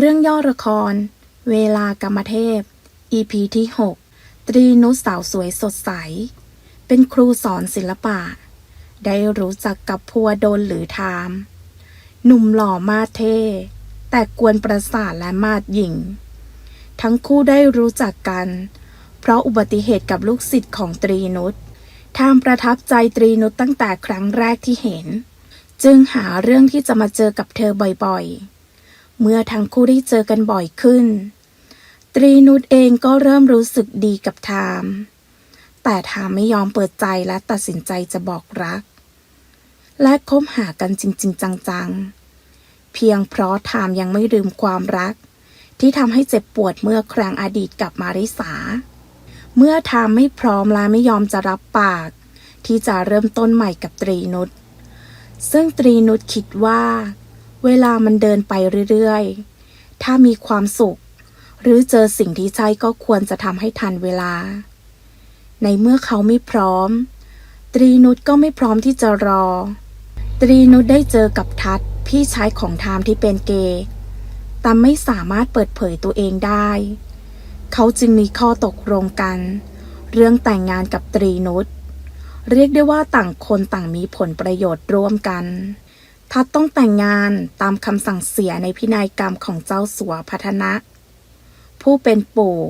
เรื่องย่อละคร เวลากรรมเทพ EP ที่ 6 ตรีนุสสาวสวยสดใส เป็นครูสอนศิลปะ ได้รู้จักกับพัวโดนหรือทาม หนุ่มหล่อมาเท่ แต่กวนประสาทและมาดหญิง ทั้งคู่ได้รู้จักกัน เพราะอุบัติเหตุกับลูกศิษย์ของตรีนุชทามประทับใจตรีนุชตั้งแต่ครั้งแรกที่เห็น จึงหาเรื่องที่จะมาเจอกับเธอบ่อยๆ เมื่อทั้งคู่ได้เจอกันบ่อยขึ้น ตรีนุชเองก็เริ่มรู้สึกดีกับทาม แต่ทามไม่ยอมเปิดใจและตัดสินใจจะบอกรัก และคบหากันจริง ๆ จัง ๆ เพียงเพราะทามยังไม่ลืมความรัก ที่ทำให้เจ็บปวดเมื่อครั้งอดีตกับมาริสา เมื่อทามไม่พร้อมและไม่ยอมจะรับปาก ที่จะเริ่มต้นใหม่กับตรีนุชซึ่งตรีนุชคิดว่า เวลามันเดินไปเรื่อยๆ ถ้ามีความสุข หรือเจอสิ่งที่ใช่ก็ควรจะทำให้ทันเวลา ในเมื่อเขาไม่พร้อม ตรีนุชก็ไม่พร้อมที่จะรอ ตรีนุชได้เจอกับทัศพี่ชายของทามที่เป็นเกย์แต่ไม่สามารถเปิดเผยตัวเองได้ เขาจึงมีข้อตกลงกัน เรื่องแต่งงานกับตรีนุชเรียกได้ว่าต่างคนต่างมีผลประโยชน์ร่วมกัน ทัดต้องแต่งงานตามคำสั่งเสียในพินัยกรรมของเจ้าสัวพัฒนะ ผู้เป็นปู่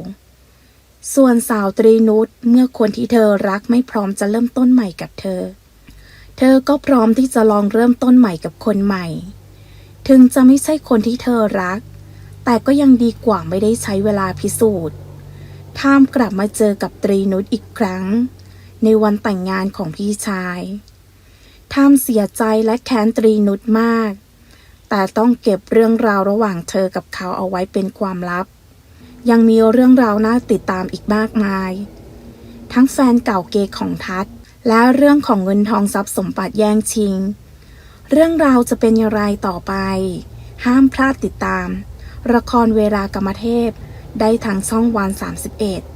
ส่วนสาวตรีนุชเมื่อคนที่เธอรักไม่พร้อมจะเริ่มต้นใหม่กับเธอ เธอก็พร้อมที่จะลองเริ่มต้นใหม่กับคนใหม่ ถึงจะไม่ใช่คนที่เธอรัก แต่ก็ยังดีกว่าไม่ได้ใช้เวลาพิสูจน์ท่ามกลับมาเจอกับตรีนุชอีกครั้ง ในวันแต่งงานของพี่ชาย ท่ามเสียใจและแค้นตรีนุชมาก แต่ต้องเก็บเรื่องราวระหว่างเธอกับเขาเอาไว้เป็นความลับ ยังมีเรื่องราวน่าติดตามอีกมากมาย ทั้งแฟนเก่าเกของทัศและเรื่องของเงินทองทรัพย์สมบัติแย่งชิง เรื่องราวจะเป็นอย่างไรต่อไป ห้ามพลาดติดตาม ละครเวลากรรมเทพได้ทางช่องวัน 31